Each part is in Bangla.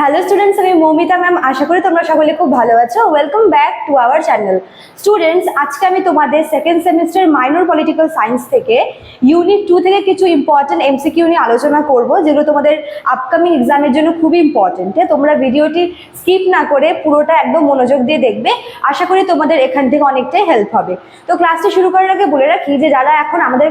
হ্যালো স্টুডেন্টস আমি মৌমিতা ম্যাম আশা করি তোমরা সকলে খুব ভালো আছো। Welcome back to our channel students আজকে আমি তোমাদের second semester minor political science থেকে ইউনিট টু থেকে কিছু ইম্পর্টেন্ট এমসিকিউ নিয়ে আলোচনা করব, যেগুলো তোমাদের আপকামিং এক্সামের জন্য খুবই ইম্পর্টেন্ট তোমরা ভিডিওটি স্কিপ না করে পুরোটা একদম মনোযোগ দিয়ে দেখবে। আশা করি তোমাদের এখান থেকে অনেকটাই হেল্প হবে। তো ক্লাসটি শুরু করার আগে বলে রাখি যে, যারা এখন আমাদের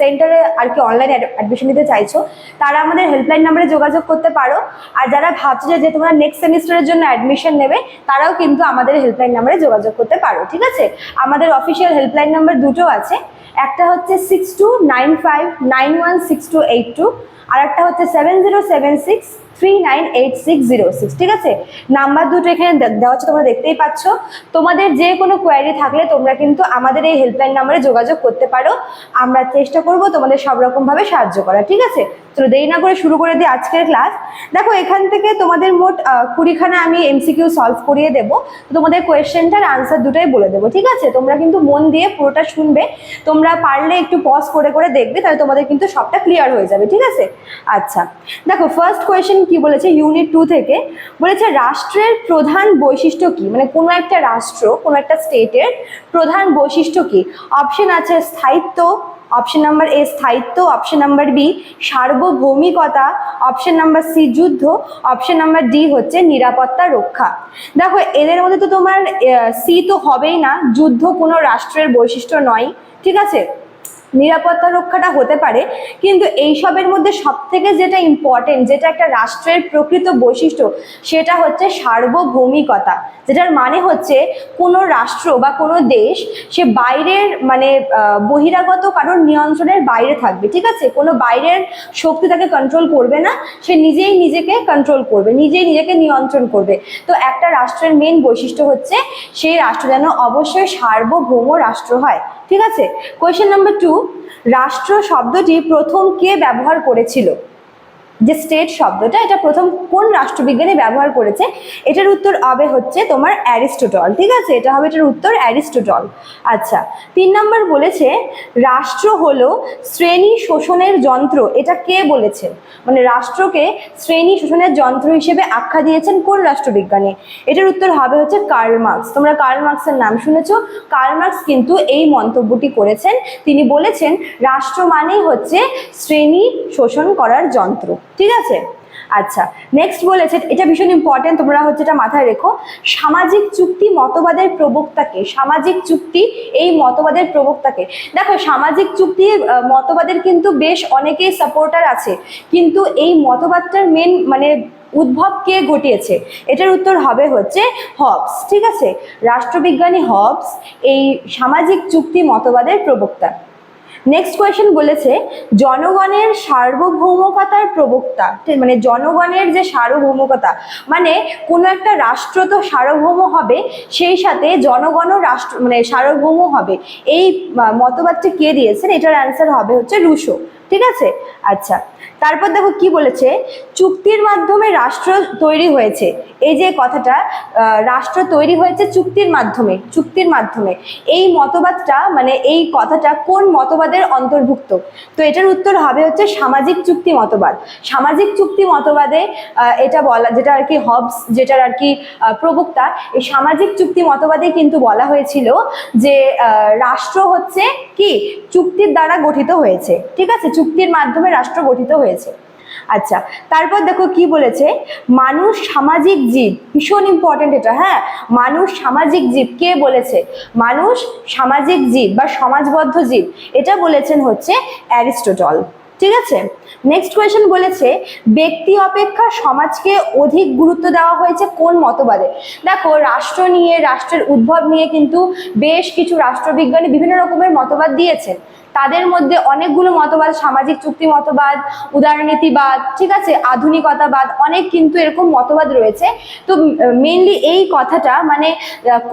সেন্টারে আর কি অনলাইন অ্যাডমিশন নিতে চাইছো, তারা আমাদের হেল্পলাইন নাম্বারে যোগাযোগ করতে পারো। আর যারা ভাবছ ভাবছে যে তোমরা নেক্সট সেমিস্টারের জন্য অ্যাডমিশন নেবে, তারাও কিন্তু আমাদের হেল্পলাইন নাম্বারে যোগাযোগ করতে পারো, ঠিক আছে? আমাদের অফিসিয়াল হেল্পলাইন নাম্বার দুটো আছে। একটা হচ্ছে six two nine five nine one six two eight two আর একটা হচ্ছে seven zero seven six three nine eight six zero six ঠিক আছে? নাম্বার দুটো এখানে দেওয়া হচ্ছে তোমরা দেখতেই পাচ্ছ। তোমাদের যে কোনো কোয়ারি থাকলে তোমরা কিন্তু আমাদের এই হেল্পলাইন নাম্বারে যোগাযোগ করতে পারো। আমরা চেষ্টা করব তোমাদের সব রকমভাবে সাহায্য করা ঠিক আছে? চলো দেরি না করে শুরু করে দিই আজকের ক্লাস দেখো, এখান থেকে তোমাদের মোট কুড়িখানা আমি এমসিকিউ সলভ করিয়ে দেবো। তোমাদের কোয়েশ্চেনটার আনসার দুটোই বলে দেবো, ঠিক আছে? তোমরা কিন্তু মন দিয়ে পুরোটা শুনবে। তোমরা পারলে একটু পজ করে করে দেখবে, তাহলে তোমাদের কিন্তু সবটা ক্লিয়ার হয়ে যাবে, ঠিক আছে? আচ্ছা দেখো ফার্স্ট কোয়েশ্চেন কি বলেছে? ইউনিট টু থেকে বলেছে, রাষ্ট্রের প্রধান বৈশিষ্ট্য কি? মানে কোনো একটা রাষ্ট্র, কোনো একটা স্টেটের প্রধান বৈশিষ্ট্য কি? অপশন আছে স্থায়িত্ব অপশন নাম্বার এ স্থায়িত্ব অপশন নাম্বার বি সার্বভৌমিকতা অপশন নাম্বার সি যুদ্ধ অপশন নাম্বার ডি হচ্ছে নিরাপত্তা রক্ষা। দেখো, এদের মধ্যে তো তোমার সি তো হবেই না, যুদ্ধ কোনো রাষ্ট্রের বৈশিষ্ট্য নয়, ঠিক আছে? নিরাপত্তা রক্ষাটা হতে পারে, কিন্তু এইসবের মধ্যে সব থেকে যেটা ইম্পর্টেন্ট যেটা একটা রাষ্ট্রের প্রকৃত বৈশিষ্ট্য, সেটা হচ্ছে সার্বভৌমিকতা, যেটার মানে হচ্ছে কোনো রাষ্ট্র বা কোনো দেশ, সে বাইরের মানে বহিরাগত কারোর নিয়ন্ত্রণের বাইরে থাকবে, ঠিক আছে? কোনো বাইরের শক্তি তাকে কন্ট্রোল করবে না, সে নিজেই নিজেকে কন্ট্রোল করবে, নিজেই নিজেকে নিয়ন্ত্রণ করবে। তো একটা রাষ্ট্রের মেন বৈশিষ্ট্য হচ্ছে, সেই রাষ্ট্র যেন অবশ্যই সার্বভৌম রাষ্ট্র হয়, ঠিক আছে? কোয়েশ্চেন নাম্বার টু রাষ্ট্র শব্দটি প্রথম কে ব্যবহার করেছিল? যে স্টেট শব্দটা, এটা প্রথম কোন রাষ্ট্রবিজ্ঞানী ব্যবহার করেছে? এটার উত্তর হবে হচ্ছে তোমার অ্যারিস্টোটল, ঠিক আছে? এটা হবে এটার উত্তর অ্যারিস্টোটল। আচ্ছা তিন নম্বর বলেছে, রাষ্ট্র হলো শ্রেণি শোষণের যন্ত্র। এটা কে বলেছে? মানে রাষ্ট্রকে শ্রেণি শোষণের যন্ত্র হিসেবে আখ্যা দিয়েছেন কোন রাষ্ট্রবিজ্ঞানী? এটার উত্তর হবে হচ্ছে কার্ল মার্কস। তোমরা কার্ল মার্কসের নাম শুনেছ? কার্ল মার্কস কিন্তু এই মন্তব্যটি করেছেন। তিনি বলেছেন, রাষ্ট্র মানেই হচ্ছে শ্রেণি শোষণ করার যন্ত্র। ঠিক আছে? আচ্ছা নেক্সট বলেছে, এটা ভীষণ ইম্পর্টেন্ট তোমরা হচ্ছে এটা মাথায় রেখো। সামাজিক চুক্তি মতবাদের প্রবক্তাকে, সামাজিক চুক্তি, এই মতবাদের প্রবক্তাকে। দেখো, সামাজিক চুক্তি মতবাদের কিন্তু বেশ অনেকেই সাপোর্টার আছে, কিন্তু এই মতবাদটার মেন মানে উদ্ভব কে ঘটিয়েছে? এটার উত্তর হবে হচ্ছে হবস ঠিক আছে? রাষ্ট্রবিজ্ঞানী হবস এই সামাজিক চুক্তি মতবাদের প্রবক্তা। নেক্সট কোয়েশ্চেন বলেছে, জনগণের সার্বভৌমকতার প্রবক্তা মানে জনগণের যে সার্বভৌমকতা মানে কোনো একটা রাষ্ট্র তো সার্বভৌম হবে, সেই সাথে জনগণও রাষ্ট্র মানে সার্বভৌম হবে। এই মতবাদটি কে দিয়েছেন? এটার অ্যান্সার হবে হচ্ছে রুশো, ঠিক আছে? আচ্ছা তারপর দেখো কি বলেছে, চুক্তির মাধ্যমে রাষ্ট্র তৈরি হয়েছে। এই যে কথাটা রাষ্ট্র তৈরি হয়েছে চুক্তির মাধ্যমে চুক্তির মাধ্যমে। এই মতবাদটা মানে এই কথাটা কোন মতবাদের অন্তর্ভুক্ত। তো এটার উত্তর হবে হচ্ছে সামাজিক চুক্তি মতবাদ। সামাজিক চুক্তি মতবাদে এটা বলা, যেটা আর কি হবস যেটার আর কি প্রবক্তা, এই সামাজিক চুক্তি মতবাদে কিন্তু বলা হয়েছিল যে রাষ্ট্র হচ্ছে কি? চুক্তির দ্বারা গঠিত হয়েছে। ঠিক আছে? চুক্তির মাধ্যমে রাষ্ট্র গঠিত হয়েছে। আচ্ছা তারপর দেখো কি বলেছে? মানুষ সামাজিক জীব, ভীষণ ইম্পর্টেন্ট এটা হ্যাঁ? মানুষ সামাজিক জীব, কে বলেছে? মানুষ সামাজিক জীব বা সমাজবদ্ধ জীব, এটা বলেছেন হচ্ছে অ্যারিস্টোটল। ঠিক আছে? নেক্সট কোয়েশ্চেন বলেছে, ব্যক্তি অপেক্ষা সমাজকে অধিক গুরুত্ব দেওয়া হয়েছে কোন মতবাদে? দেখো, রাষ্ট্র নিয়ে, রাষ্ট্রের উদ্ভব নিয়ে কিন্তু বেশ কিছু রাষ্ট্রবিজ্ঞানী বিভিন্ন রকমের মতবাদ দিয়েছেন। তাদের মধ্যে অনেকগুলো মতবাদ, সামাজিক চুক্তি মতবাদ, উদারনীতিবাদ, ঠিক আছে, আধুনিকতাবাদ, অনেক কিন্তু এরকম মতবাদ রয়েছে। তো মেনলি এই কথাটা মানে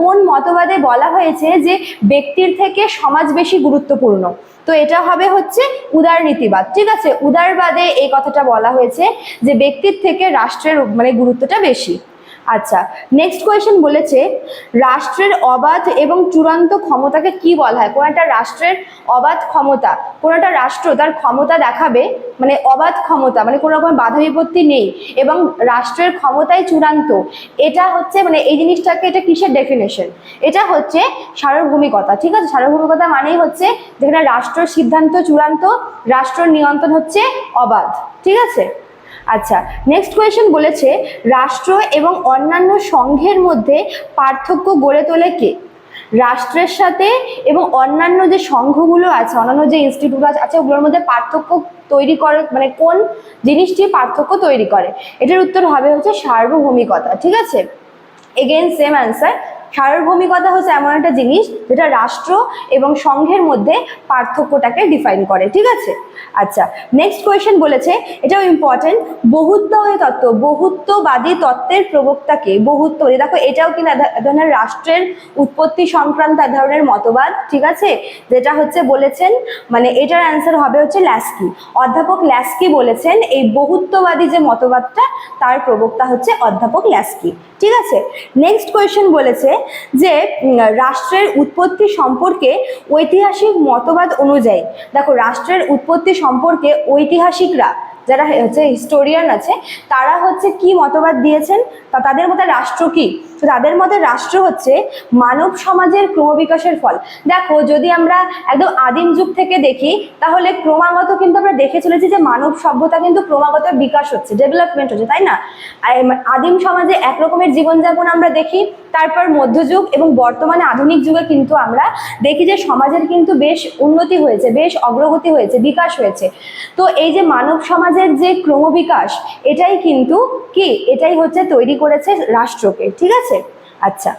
কোন মতবাদে বলা হয়েছে যে ব্যক্তির থেকে সমাজ বেশি গুরুত্বপূর্ণ? তো এটা হবে হচ্ছে উদারনীতিবাদ ঠিক আছে উদারবাদে এই কথাটা বলা হয়েছে যে ব্যক্তির থেকে রাষ্ট্রের মানে গুরুত্বটা বেশি। আচ্ছা নেক্সট কোয়েশ্চেন বলেছে, রাষ্ট্রের অবাধ এবং চূড়ান্ত ক্ষমতাকে কি বলা হয়? কোন একটা রাষ্ট্রের অবাধ ক্ষমতা কোন একটা রাষ্ট্র তার ক্ষমতা দেখাবে? মানে অবাধ ক্ষমতা মানে কোনো রকম বাধা বিপত্তি নেই এবং রাষ্ট্রের ক্ষমতাই চূড়ান্ত। এটা হচ্ছে মানে এই জিনিসটাকে এটা কিসের ডেফিনেশন এটা হচ্ছে সার্বভৌমিকতা, ঠিক আছে? সার্বভৌমিকতা মানেই হচ্ছে যেখানে রাষ্ট্র সিদ্ধান্ত চূড়ান্ত, রাষ্ট্র নিয়ন্ত্রণ হচ্ছে অবাধ, ঠিক আছে? আচ্ছা নেক্সট কোয়েশ্চেন বলেছে, রাষ্ট্র এবং অন্যান্য সংঘের মধ্যে পার্থক্য গড়ে তোলে কে? রাষ্ট্রের সাথে এবং অন্যান্য যে সংঘগুলো আছে, অন্যান্য যে ইনস্টিটিউট আছে, ওগুলোর মধ্যে পার্থক্য তৈরি করে মানে কোন জিনিসটি পার্থক্য তৈরি করে? এটার উত্তর হবে হচ্ছে সার্বভৌমিকতা, ঠিক আছে? এগেন সেম অ্যান্সার সার্বভৌমিকতা হচ্ছে এমন একটা জিনিস যেটা রাষ্ট্র এবং সংঘের মধ্যে পার্থক্যটাকে ডিফাইন করে, ঠিক আছে? আচ্ছা নেক্সট কোয়েশ্চেন বলেছে, এটাও ইম্পর্টেন্ট বহুত্ববাদী তত্ত্ব, বহুত্ববাদী তত্ত্বের প্রবক্তাকে বহুত্ববাদী দেখো, এটাও এক ধরনের রাষ্ট্রের উৎপত্তি সংক্রান্ত এক ধরনের মতবাদ, ঠিক আছে? যেটা হচ্ছে বলেছেন মানে এটার অ্যান্সার হবে হচ্ছে ল্যাস্কি। অধ্যাপক ল্যাস্কি বলেছেন, এই বহুত্ববাদী যে মতবাদটা, তার প্রবক্তা হচ্ছে অধ্যাপক ল্যাস্কি, ঠিক আছে? নেক্সট কোয়েশ্চেন বলেছে যে রাষ্ট্রের উৎপত্তি সম্পর্কে ঐতিহাসিক মতবাদ অনুযায়ী দেখো রাষ্ট্রের উৎপত্তি সম্পর্কে ঐতিহাসিকরা যারা হচ্ছে হিস্টোরিয়ান আছে, তারা হচ্ছে কি মতবাদ দিয়েছেন? তা তাদের মতে রাষ্ট্র কি? তো তাদের মতে রাষ্ট্র হচ্ছে মানব সমাজের ক্রমবিকাশের ফল। দেখো, যদি আমরা একদম আদিম যুগ থেকে দেখি, তাহলে ক্রমাগত কিন্তু আমরা দেখে চলেছি যে মানব সভ্যতা কিন্তু ক্রমাগত বিকাশ হচ্ছে ডেভেলপমেন্ট হচ্ছে, তাই না? আদিম সমাজে এক রকমের জীবনযাপন আমরা দেখি, তারপর মধ্যযুগ এবং বর্তমানে আধুনিক যুগে কিন্তু আমরা দেখি যে সমাজের কিন্তু বেশ উন্নতি হয়েছে, বেশ অগ্রগতি হয়েছে, বিকাশ হয়েছে। তো এই যে মানব সমাজের যে ক্রমবিকাশ, এটাই কিন্তু কি? এটাই হচ্ছে তৈরি করেছে রাষ্ট্রকে, ঠিক আছে? আচ্ছা।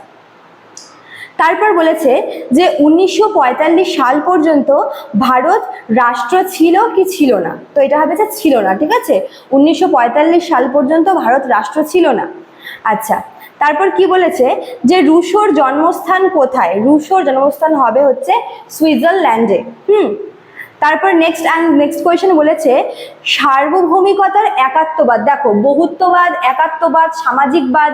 তারপর বলেছে যে উনিশশো পঁয়তাল্লিশ সাল পর্যন্ত ভারত রাষ্ট্র ছিল কি ছিল না? তো এটা হবে যে ছিল না, ঠিক আছে? উনিশশো পঁয়তাল্লিশ সাল পর্যন্ত ভারত রাষ্ট্র ছিল না। আচ্ছা তারপর কি বলেছে? যে রুশোর জন্মস্থান কোথায়? রুশোর জন্মস্থান হবে হচ্ছে সুইজারল্যান্ডে। হুম তারপর নেক্সট নেক্সট কোয়েশ্চেন বলেছে, সার্বভৌমিকতার একাত্মবাদ। দেখো, বহুত্ববাদ, একাত্মবাদ, সামাজিকবাদ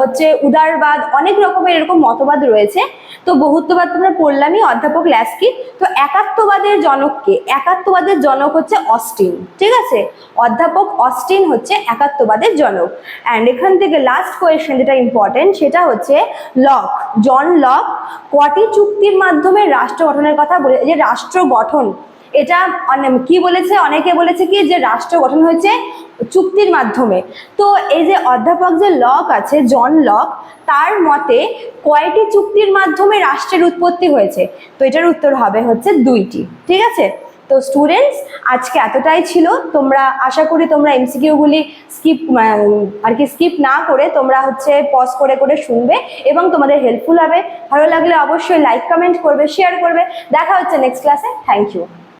হচ্ছে উদারবাদ, অনেক রকমের এরকম মতবাদ রয়েছে। তো বহুত্ববাদ তোমরা পড়লামই, অধ্যাপক ল্যাস্কি। তো একাত্মবাদের জনককে একাত্মবাদের জনক হচ্ছে অস্টিন, ঠিক আছে? অধ্যাপক অস্টিন হচ্ছে একাত্মবাদের জনক। অ্যান্ড এখান থেকে লাস্ট কোয়েশ্চেন যেটা ইম্পর্টেন্ট সেটা হচ্ছে লক। জন লক, কটি চুক্তির মাধ্যমে রাষ্ট্র গঠনের কথা বলে, যে রাষ্ট্র গঠন এটা কি বলেছে? অনেকে বলেছে কি যে রাষ্ট্র গঠন হয়েছে চুক্তির মাধ্যমে। তো এই যে অধ্যাপক যে লক আছে, জন লক, তার মতে কয়টি চুক্তির মাধ্যমে রাষ্ট্রের উৎপত্তি হয়েছে? তো এটার উত্তর হবে হচ্ছে দুইটি। ঠিক আছে? তো স্টুডেন্টস আজকে এতটাই ছিল। তোমরা, আশা করি তোমরা এমসিকিউগুলি স্কিপ আর কি স্কিপ না করে তোমরা হচ্ছে পজ করে করে শুনবে এবং তোমাদের হেল্পফুল হবে। ভালো লাগলে অবশ্যই লাইক কমেন্ট করবে শেয়ার করবে। দেখা হচ্ছে নেক্সট ক্লাসে থ্যাংক ইউ